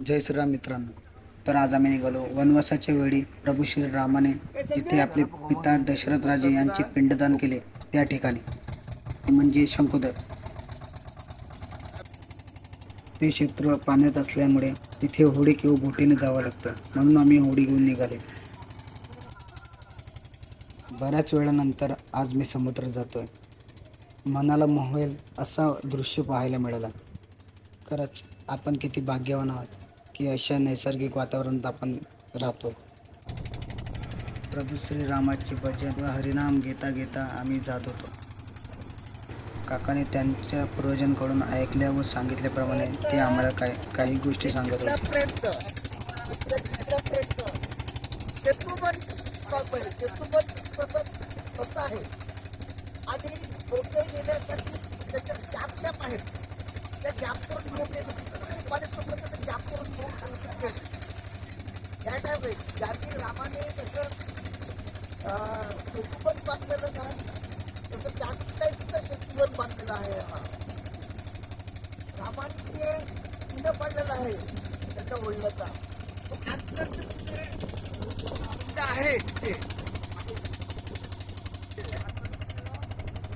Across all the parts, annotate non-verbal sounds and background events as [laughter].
जय श्रीराम मित्रांनो. तर आज आम्ही निघालो वनवासाच्या वेळी प्रभू श्रीरामाने जिथे आपले पिता दशरथ राजे यांचे पिंडदान केले त्या ठिकाणी. म्हणजे शंकुदर ते क्षेत्र पाण्यात असल्यामुळे तिथे होडी किंवा बोटीने जावं लागतं. म्हणून आम्ही होडी घेऊन निघाले. बऱ्याच वेळानंतर आज मी समुद्रात जातोय. मनाला मोहेल असा दृश्य पाहायला मिळाला. खरंच आपण किती भाग्यवान आहोत. की अशा नैसर्गिक वातावरणात आपण राहतो. प्रभू श्रीरामाचे भजन व हरिनाम घेता घेता आम्ही जात होतो. काकाने त्यांच्या पूर्वजांकडून ऐकल्या व सांगितल्याप्रमाणे ते आम्हाला काही काही गोष्टी सांगत होते. आहे? आणि मोठे येण्यासाठी त्याच्या गॅप गॅप आहेत. त्या गॅप करून रामाने पाणी सोडलं तर गॅप करून मोठे या काय ज्यातील रामाने जसं सेतूबंद बांधलेलं ना तसं त्याच टाईपचं सेतूबंद बांधलेलं आहे हा रामाने ते पुण्य पडलेलं आहे त्याच्या वडिलाचा आहे ते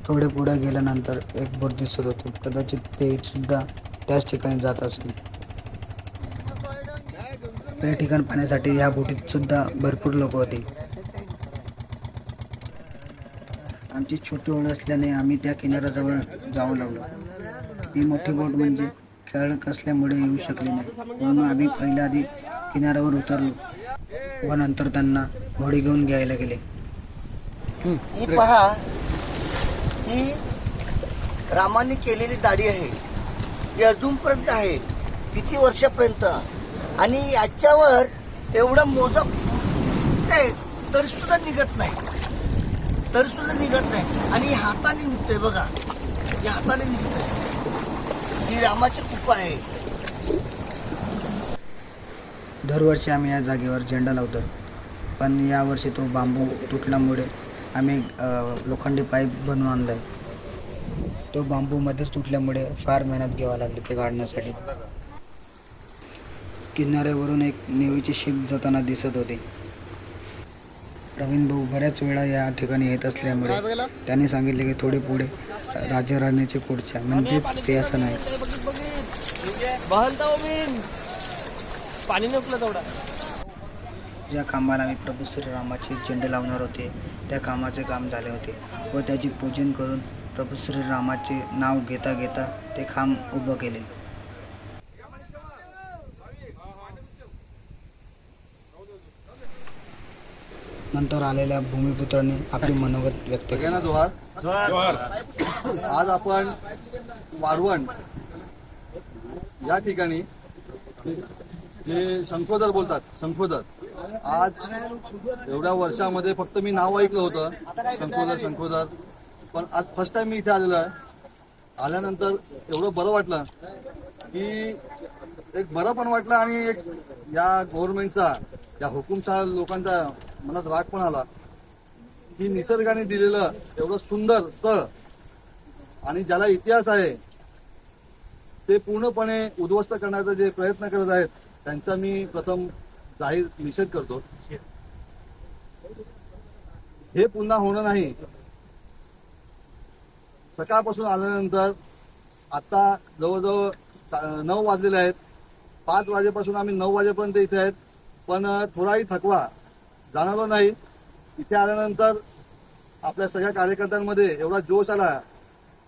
थोडे पुढे गेल्यानंतर एक बोट दिसत होते. कदाचित ते सुद्धा त्याच ठिकाणी जात असेल ते ठिकाण पाहण्यासाठी या बोटीत सुद्धा भरपूर लोक होते. आमची छोटी ओढ असल्याने आम्ही त्या किनाऱ्याजवळ जाऊ लागलो. ती मोठी बोट म्हणजे खेळक असल्यामुळे येऊ शकली नाही म्हणून आम्ही पहिल्या आधी किनाऱ्यावर उतरलो व नंतर त्यांना होडी घेऊन घ्यायला गेले. ही पहा ही रामाने केलेली दाढी आहे. अजूनपर्यंत आहे. किती वर्षापर्यंत? आणि याच्यावर एवढं मोजा काय? तरीसुद्धा निघत नाही. तरीसुद्धा निघत नाही. आणि हाताने निघतंय बघा. या हाताने निघतंय. ही रामाची कृपा आहे. दरवर्षी आम्ही या जागेवर झेंडा लावतो. पण यावर्षी तो बांबू तुटल्यामुळे आम्ही लोखंडी पाईप बनवून आणला आहे तो बांबू मध्येच तुटल्यामुळे फार मेहनत घ्यावी लागली ते काढण्यासाठी. किनाऱ्यावरून एक नेवीची शीप जाताना दिसत होती. प्रवीण भाऊ बऱ्याच वेळा या ठिकाणी येत असल्यामुळे त्यांनी सांगितले की थोडे पुढे राजा राणीचे खुर्च्या म्हणजेच सिंहासन आहे. नाही ज्या कामाला आम्ही प्रभू श्रीरामाचे झेंडे लावणार होते त्या कामाचे काम झाले होते व त्याचे पूजन करून प्रभू श्रीरामाचे नाव घेता घेता ते खांब उभं केले. नंतर आलेल्या भूमिपुत्रांनी आपली मनोगत व्यक्त केले. जोहार? आज आपण वारवण या ठिकाणी जे शंखोदर बोलतात शंखोदर आज एवढ्या वर्षामध्ये फक्त मी नाव ऐकलं होतं शंखोदर शंखोदर पण आज फर्स्ट टाइम मी इथे आलेलो आहे. आल्यानंतर एवढं बरं वाटलं की एक बरं पण वाटलं आणि एक या गव्हर्नमेंटचा या हुकुमशहा लोकांचा मनात राग पण आला. की निसर्गाने दिलेलं एवढं सुंदर स्थळ आणि ज्याला इतिहास आहे ते पूर्णपणे उद्ध्वस्त करण्याचा जे प्रयत्न करत आहेत त्यांचा मी प्रथम जाहीर निषेध करतो. हे पुन्हा होणं नाही. सकाळपासून आल्यानंतर आता जवळजवळ सा- नऊ वाजलेले आहेत. पाच वाजेपासून आम्ही नऊ वाजेपर्यंत इथे आहेत. पण थोडाही थकवा जाणवला नाही. इथे आल्यानंतर आपल्या सगळ्या कार्यकर्त्यांमध्ये एवढा जोश आला.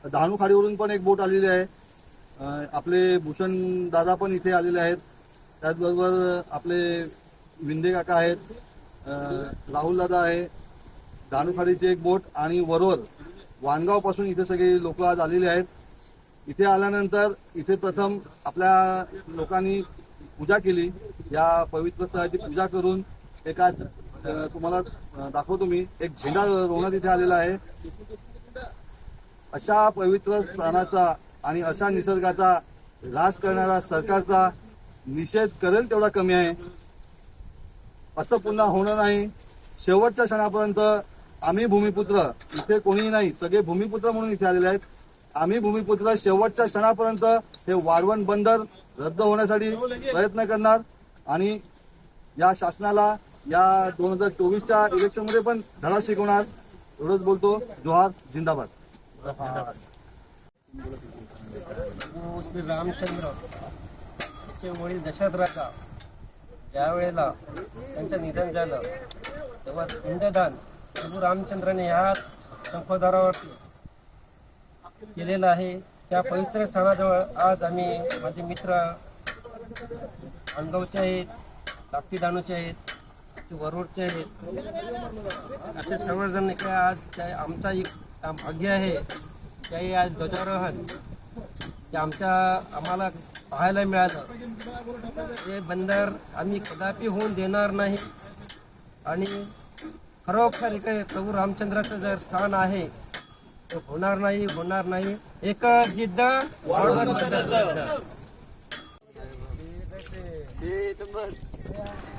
डहाणू खाडीवरून पण एक बोट आलेली आहे. आपले भूषण दादा पण इथे आलेले आहेत. त्याचबरोबर आपले विंदे काका आहेत. राहुल दादा आहे. डहाणू खाडीची एक बोट आणि वरोर वाणगावपासून इथे सगळे लोक आज आलेले आहेत. इथे आल्यानंतर इथे प्रथम आपल्या लोकांनी पूजा केली. या पवित्र स्थळाची पूजा करून एकाच तुम्हाला दाखवतो मी. एक झेंडा रोवण्यात इथे आलेला आहे. अशा पवित्र स्थानाचा आणि अशा निसर्गाचा ऱ्हास करणारा सरकारचा निषेध करेल तेवढा कमी आहे. असं पुन्हा होणं नाही. शेवटच्या क्षणापर्यंत आम्ही भूमिपुत्र. इथे कोणीही नाही. सगळे भूमिपुत्र म्हणून इथे आलेले आहेत. आम्ही भूमिपुत्र शेवटच्या क्षणापर्यंत हे वारवण बंदर रद्द होण्यासाठी प्रयत्न करणार. आणि या शासनाला या दोन हजार चोवीसच्या इलेक्शनमध्ये पण धडा शिकवणार. एवढंच बोलतो. जोहार जिंदाबाद. श्री रामचंद्र चे वडील दशरथ राजा ज्या वेळेला त्यांचं निधन झालं तेव्हा पिंडदान प्रभू रामचंद्राने ह्या शंखोदारावरती केलेलं आहे. त्या पवित्र स्थानाजवळ आज आम्ही माझे मित्र अनगावचे आहेत तापी दानूचे आहेत ते आहेत. असे सर्वजण काय आज त्या आमचा एक भाग्य आहे. त्याही आज ध्वजारोहण. ते आमच्या आम्हाला पाहायला मिळालं. हे बंदर आम्ही कदापि होऊन देणार नाही. आणि खरोखर इकडे प्रभू रामचंद्राचं जर स्थान आहे होणार नाही होणार नाही. एक जिद्द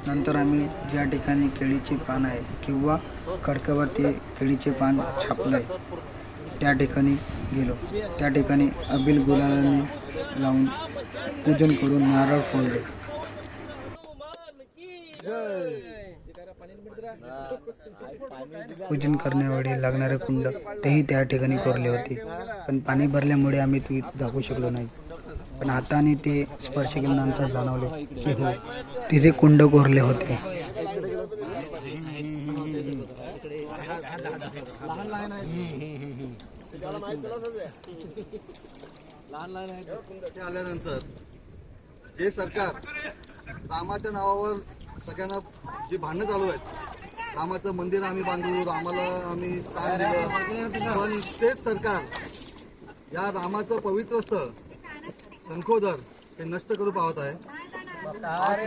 नंतर आम्ही ज्या ठिकाणी केळीचे पान आहे किंवा खडकावरती केळीचे पान छापलं आहे त्या ठिकाणी गेलो. त्या ठिकाणी अबिल गुलालाने लावून पूजन करून नारळ फोडले. पूजन करण्यावेळी लागणारे कुंड तेही त्या ठिकाणी कोरले होते. पण पाणी भरल्यामुळे आम्ही ती दाखवू शकलो नाही. पण हाताने ते स्पर्श केल्यानंतर जाणवले की हो तिथे कुंड कोरले होते. आल्यानंतर हे सरकार रामाच्या नावावर सगळ्यांना जी भांडणं चालू आहेत रामाचं मंदिर आम्ही बांधू रामाला आम्ही स्थान दिलं. पण तेच सरकार या रामाचं पवित्र स्थळ शंखोदर हे नष्ट करू पाहत आहे. आज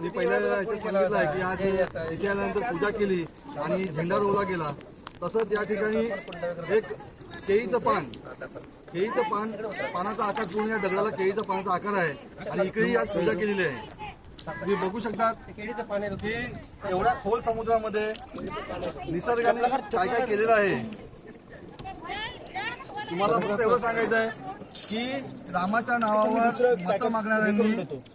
मी पहिल्या याच्यात सांगितलं आहे की आज इथे आल्यानंतर पूजा केली आणि झेंडा रोवला गेला. तसंच या ठिकाणी एक केळीचं पान केळीचं पान पानाचा आकार पूर्ण या दगडाला केळीच्या पानाचा आकार आहे. आणि इकडेही आज पूजा केलेली आहे. तुम्ही बघू शकता की एवढ्या खोल समुद्रामध्ये निसर्गाने काय काय केलेलं आहे. तुम्हाला फक्त एवढं सांगायचं आहे की रामाच्या नावावर मत मागणाऱ्यांनी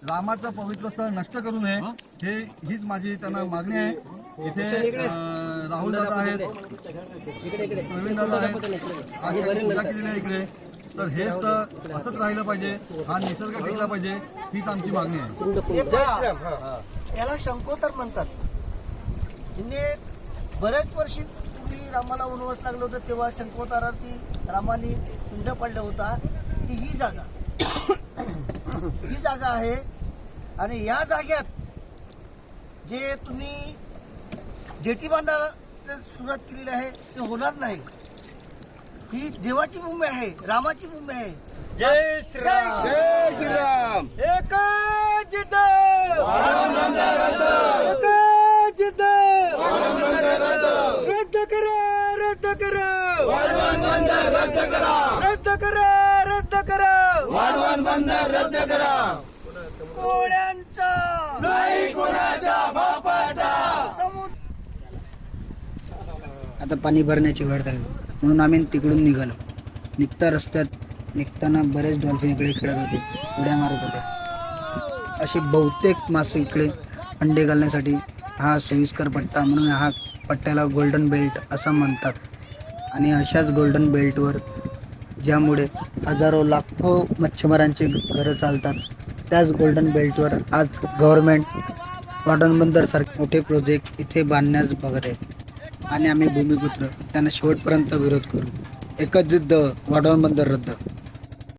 रामाचं पवित्र स्थळ नष्ट करू नये. हे हीच माझी त्यांना मागणी आहे. इथे राहुल दादा आहेत प्रवीण दादा आहेत. आज पूजा केलेली आहे इकडे. तर हे स्थळ असंच राहिलं पाहिजे. हा निसर्ग टिकला पाहिजे. हीच आमची मागणी आहे. हे याला शंकोतर म्हणतात. म्हणजे बऱ्याच वर्षी पूर्वी रामाला वनवास लागलं होतं तेव्हा शंकोतारावरती रामाने पिंड पडलं होता. ती ही जागा. [coughs] ही जागा आहे. आणि या जाग्यात जे तुम्ही जेटी बांधायला ते सुरुवात केलेली आहे ते होणार नाही. ही देवाची भूमी आहे रामाची भूमी आहे. जय श्रीराम. जय श्रीराम. एकच जिद्द एकच जिद्द रद्द करा रद्द करा. रद्द करा रद्द करा. कोळ्यांचा नाही कोणाच्या बापाचा. आता पाणी भरण्याची वेळ झाली. म्हणून आम्ही तिकडून निघालो. निघता रस्त्यात निघताना बरेच डॉल्फिन इकडे खेळत होते उड्या मारत होते. असे बहुतेक मासे इकडे अंडे घालण्यासाठी हा सोयीस्कर पट्टा म्हणून हा पट्ट्याला गोल्डन बेल्ट असं म्हणतात. आणि अशाच गोल्डन बेल्टवर ज्यामुळे हजारो लाखो मच्छीमारांची घरं चालतात त्याच गोल्डन बेल्टवर आज गव्हर्मेंट वाटण बंदरसारखे मोठे प्रोजेक्ट इथे बांधण्यास बघत आहे. आणि आम्ही भूमिपुत्र. त्यांना शेवटपर्यंत विरोध करू. एकच जिद्द वाढवण बंदर रद्द.